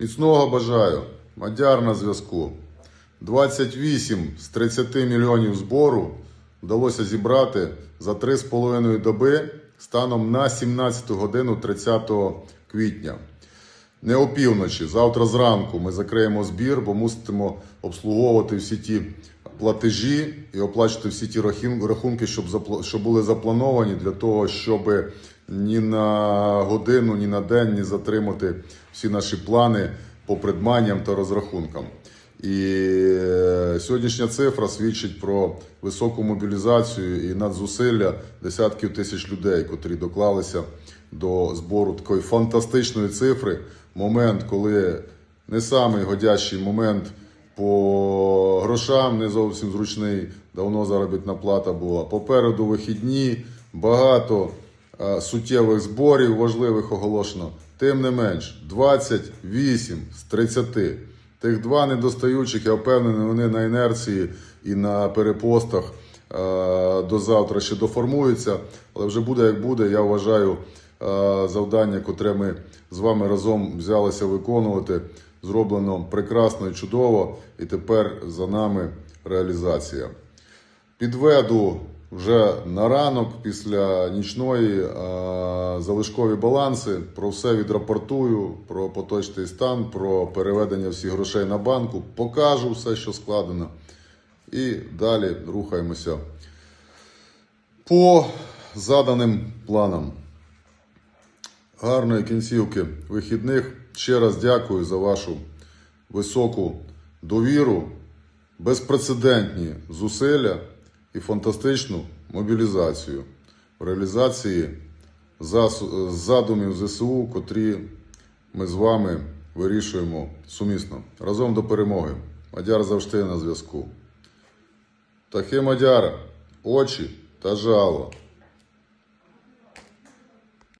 Міцного бажаю. Мадяр на зв'язку. 28 з 30 мільйонів збору вдалося зібрати за 3,5 доби станом на 17 годину 30 квітня. Не опівночі, завтра зранку ми закриємо збір, бо мусимо обслуговувати всі ті платежі і оплачувати всі ті рахунки, щоб, були заплановані для того, щоб ні на годину, ні на день не затримати всі наші плани по придбанням та розрахункам. І е, сьогоднішня цифра свідчить про високу мобілізацію і надзусилля десятків тисяч людей, котрі доклалися до збору такої фантастичної цифри. Момент, коли не самий годящий момент по грошам, не зовсім зручний, давно заробітна плата була. Попереду вихідні, багато суттєвих зборів важливих оголошено. Тим не менш, 28 з 30. Тих два недостаючих, я впевнений, вони на інерції і на перепостах е, до завтра ще доформуються. Але вже буде як буде. Я вважаю е, завдання, котре ми з вами разом взялися виконувати, зроблено прекрасно і чудово. І тепер за нами реалізація. Підведу вже на ранок після нічної е, залишкові баланси. Про все відрапортую, про поточний стан, про переведення всіх грошей на банку. Покажу все, що складено. І далі рухаємося по заданим планам. Гарної кінцівки вихідних. Ще раз дякую за вашу високу довіру, безпрецедентні зусилля і фантастичну мобілізацію в реалізації задумів ЗСУ, котрі ми з вами вирішуємо сумісно. Разом до перемоги. Мадяр завжди на зв'язку. Тахи Мадяр, очі та жало.